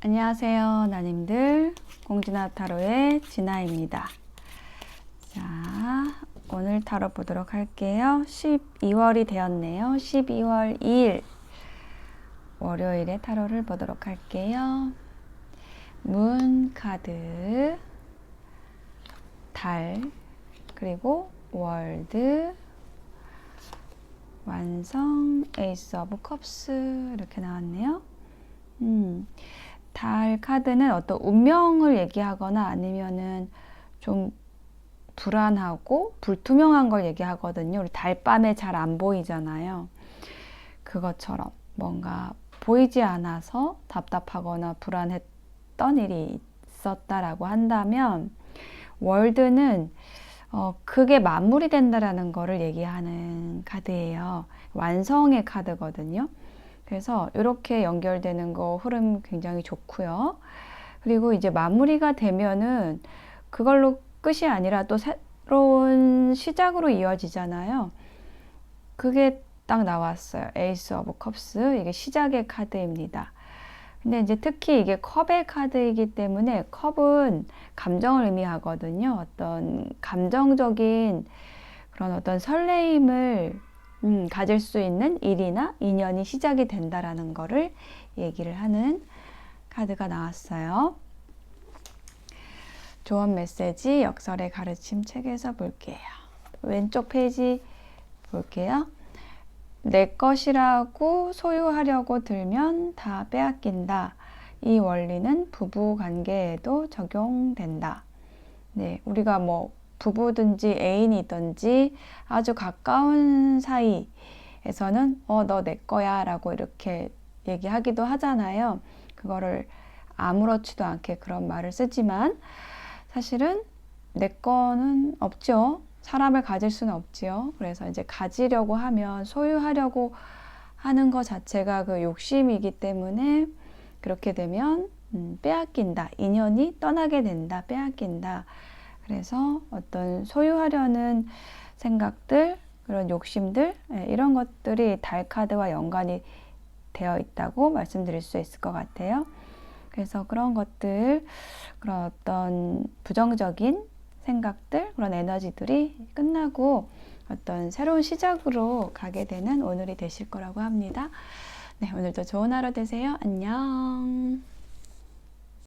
안녕하세요, 나님들. 공진아 타로의 진아입니다. 자, 오늘 타로 보도록 할게요. 12월이 되었네요. 12월 2일 월요일에 타로를 보도록 할게요. 문 카드, 달, 그리고 월드, 완성, 에이스 오브 컵스 이렇게 나왔네요. 음, 달 카드는 어떤 운명을 얘기하거나 아니면은 좀 불안하고 불투명한 걸 얘기하거든요. 우리 달밤에 잘 안 보이잖아요. 그것처럼 뭔가 보이지 않아서 답답하거나 불안했던 일이 있었다라고 한다면 월드는 어, 그게 마무리된다라는 거를 얘기하는 카드예요. 완성의 카드거든요. 그래서 이렇게 연결되는 거 흐름 굉장히 좋고요. 그리고 이제 마무리가 되면은 그걸로 끝이 아니라 또 새로운 시작으로 이어지잖아요. 그게 딱 나왔어요. 에이스 오브 컵스. 이게 시작의 카드입니다. 근데 이제 특히 이게 컵의 카드이기 때문에 컵은 감정을 의미하거든요. 어떤 감정적인 그런 어떤 설레임을 음, 가질 수 있는 일이나 인연이 시작이 된다라는 거를 얘기를 하는 카드가 나왔어요. 조언 메시지 역설의 가르침 책에서 볼게요. 왼쪽 페이지 볼게요. 내 것이라고 소유하려고 들면 다 빼앗긴다. 이 원리는 부부 관계에도 적용된다. 네, 우리가 뭐 부부든지 애인이든지 아주 가까운 사이에서는 어, 너 내 거야 라고 이렇게 얘기하기도 하잖아요. 그거를 아무렇지도 않게 그런 말을 쓰지만 사실은 내 거는 없죠. 사람을 가질 수는 없지요. 그래서 이제 가지려고 하면 소유하려고 하는 것 자체가 그 욕심이기 때문에 그렇게 되면 음, 빼앗긴다. 인연이 떠나게 된다. 빼앗긴다. 그래서 어떤 소유하려는 생각들, 그런 욕심들, 예, 이런 것들이 달 카드와 연관이 되어 있다고 말씀드릴 수 있을 것 같아요. 그래서 그런 것들, 그런 어떤 부정적인 생각들, 그런 에너지들이 끝나고 어떤 새로운 시작으로 가게 되는 오늘이 되실 거라고 합니다. 네, 오늘도 좋은 하루 되세요. 안녕.